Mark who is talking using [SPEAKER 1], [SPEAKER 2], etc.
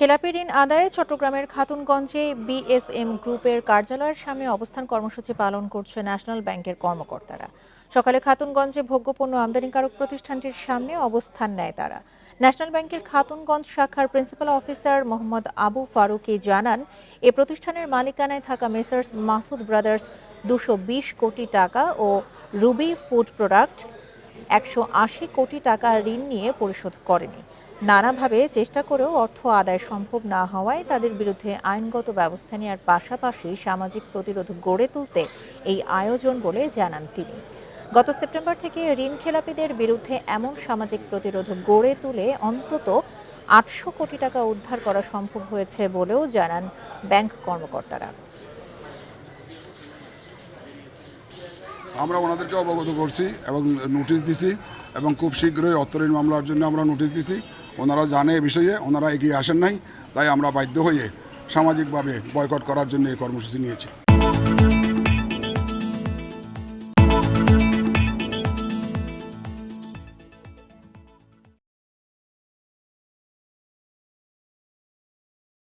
[SPEAKER 1] খেলাপি ঋণ আদায়ে চট্টগ্রামের খাতুনগঞ্জে বিএসএম গ্রুপের কার্যালয়ের সামনে অবস্থান কর্মসূচি পালন করছে ন্যাশনাল ব্যাংকের কর্মকর্তারা। সকালে খাতুনগঞ্জে ভোগ্যপণ্য আমদানিকারক প্রতিষ্ঠানটির সামনে অবস্থান নেয় তারা। ন্যাশনাল ব্যাংকের খাতুনগঞ্জ শাখার প্রিন্সিপাল অফিসার মোহাম্মদ আবু ফারুকি জানান, এ প্রতিষ্ঠানের মালিকানায় থাকা মেসার্স মাসুদ ব্রাদার্স দুশো কোটি টাকা ও রুবি ফুড প্রোডাক্টস একশো আশি কোটি টাকা ঋণ নিয়ে পরিশোধ করেনি। নানাভাবে চেষ্টা করেও অর্থ আদায় সম্ভব না হওয়ায় তাদের বিরুদ্ধে আইনগত ব্যবস্থা নেওয়ার পাশাপাশি সামাজিক প্রতিরোধ গড়ে তুলতে এই আয়োজন বলে জানান তিনি। গত সেপ্টেম্বর থেকে ঋণ খেলাপিদের বিরুদ্ধে এমন সামাজিক প্রতিরোধ গড়ে তুলে অন্তত আটশো কোটি টাকা উদ্ধার করা সম্ভব হয়েছে বলেও জানান ব্যাংক কর্মকর্তারা।
[SPEAKER 2] আমরা ওনাদেরকে অবগত করছি এবং নোটিশ দিছি এবং খুব শীঘ্রই অর্থঋণ মামলার জন্য আমরা নোটিশ দিছি। ওনারা জানে এ বিষয়ে, ওনারা এগিয়ে আসেন নাই, তাই আমরা বাধ্য হয়ে সামাজিকভাবে বয়কট করার জন্য এই কর্মসূচি নিয়েছি।